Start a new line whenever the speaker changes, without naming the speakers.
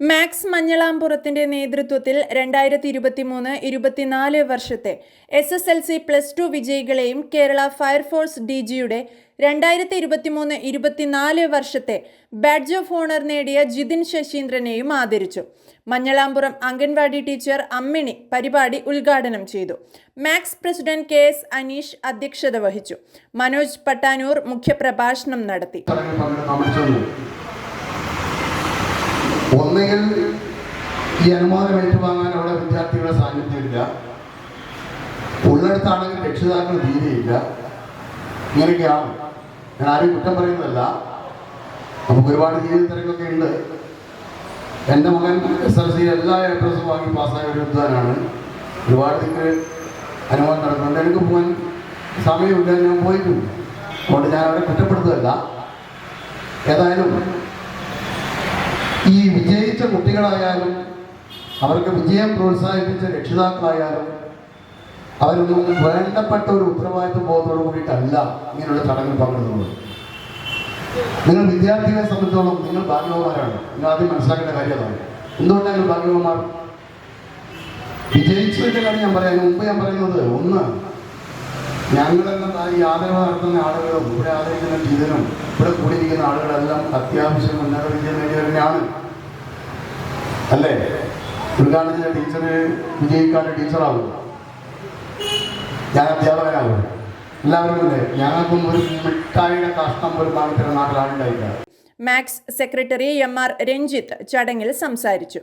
Max മഞ്ഞളാംപുറത്തിന്റെ നേതൃത്വത്തിൽ രണ്ടായിരത്തി ഇരുപത്തിമൂന്ന് ഇരുപത്തിനാല് വർഷത്തെ S S L C plus two വിജയികളെയും Kerala fire force D ജിയുടെ രണ്ടായിരത്തി ഇരുപത്തിമൂന്ന് ഇരുപത്തിനാല് വർഷത്തെ ബാഡ്ജ് ഓഫ് ഓണർ നേടിയ ജിതിൻ ശശീന്ദ്രനെയും ആദരിച്ചു. മഞ്ഞളാംപുറം അംഗൻവാടി ടീച്ചർ അമ്മിണി പരിപാടി ഉദ്ഘാടനം ചെയ്തു. Max president K S Aneesh അധ്യക്ഷത വഹിച്ചു. മനോജ് പട്ടാനൂർ മുഖ്യപ്രഭാഷണം നടത്തി.
ഒന്നുകിൽ ഈ അനുമോദനം ഏറ്റുവാങ്ങാൻ അവിടെ വിദ്യാർത്ഥികളുടെ സാന്നിധ്യമില്ല. ഉള്ളിടത്താണെങ്കിൽ രക്ഷിതാക്കൾ തീരെയില്ല. ഇങ്ങനെയൊക്കെയാണ്. ഞാൻ ആരും കുറ്റം പറയുന്നതല്ല. നമുക്ക് ഒരുപാട് ജീവിതത്തിരക്കൊക്കെ ഉണ്ട്. എന്റെ മകൻ എസ് എൽ സി എല്ലാ എ വാങ്ങി പാസ്സായ ഒരു വിദ്വാനാണ്. ഒരുപാട് നിങ്ങൾ അനുഭവം നടക്കുന്നുണ്ട്. എനിക്ക് പോകാൻ സമയമില്ല. ഞാൻ പോയിട്ടുണ്ട്. അതുകൊണ്ട് ഞാൻ അവരെ കുറ്റപ്പെടുത്തുകയല്ല. ഏതായാലും ഈ വിജയിച്ച കുട്ടികളായാലും അവർക്ക് വിജയം പ്രോത്സാഹിപ്പിച്ച രക്ഷിതാക്കളായാലും അവരൊന്നും വേണ്ടപ്പെട്ട ഒരു ഉത്തരവാദിത്വ ബോധത്തോട് കൂടിയിട്ടല്ല ഇങ്ങനെയുള്ള ചടങ്ങിൽ പങ്കെടുക്കുന്നത്. നിങ്ങൾ വിദ്യാർത്ഥികളെ സംബന്ധിച്ചോളം നിങ്ങൾ ഭാഗ്യവന്മാരാണ്. നിങ്ങൾ ആദ്യം മനസ്സിലാക്കേണ്ട കാര്യമാണ് എന്തുകൊണ്ടാണ് നിങ്ങൾ ഭാഗ്യവന്മാർ? വിജയിച്ചതിന്റെ കാര്യം ഞാൻ പറയാൻ മുമ്പ് ഞാൻ പറയുന്നത് ഒന്ന് ഞങ്ങളെല്ലാം ഈ ആദരവ് നടത്തുന്ന ആളുകളും ഇവിടെ ആദരിക്കുന്ന ജീവനും ഇവിടെ കൂടിയിരിക്കുന്ന ആളുകളെല്ലാം അത്യാവശ്യം ഉന്നത വിദ്യ നേടിയവരാണ് അല്ലേ? ഉദ്ഘാടനത്തിലെ ടീച്ചർ വിജയിക്കാണ്ട് ടീച്ചറാണ് ഞാൻ അധ്യാപകനാകും എല്ലാവരും അല്ലേ? ഞങ്ങൾക്കും ഒരു മിഠായിയുടെ കഷ്ണം പോലും നാട്ടിലാണ് ഉണ്ടായിട്ട്
Max secretary M R Ranjith ചടങ്ങിൽ സംസാരിച്ചു.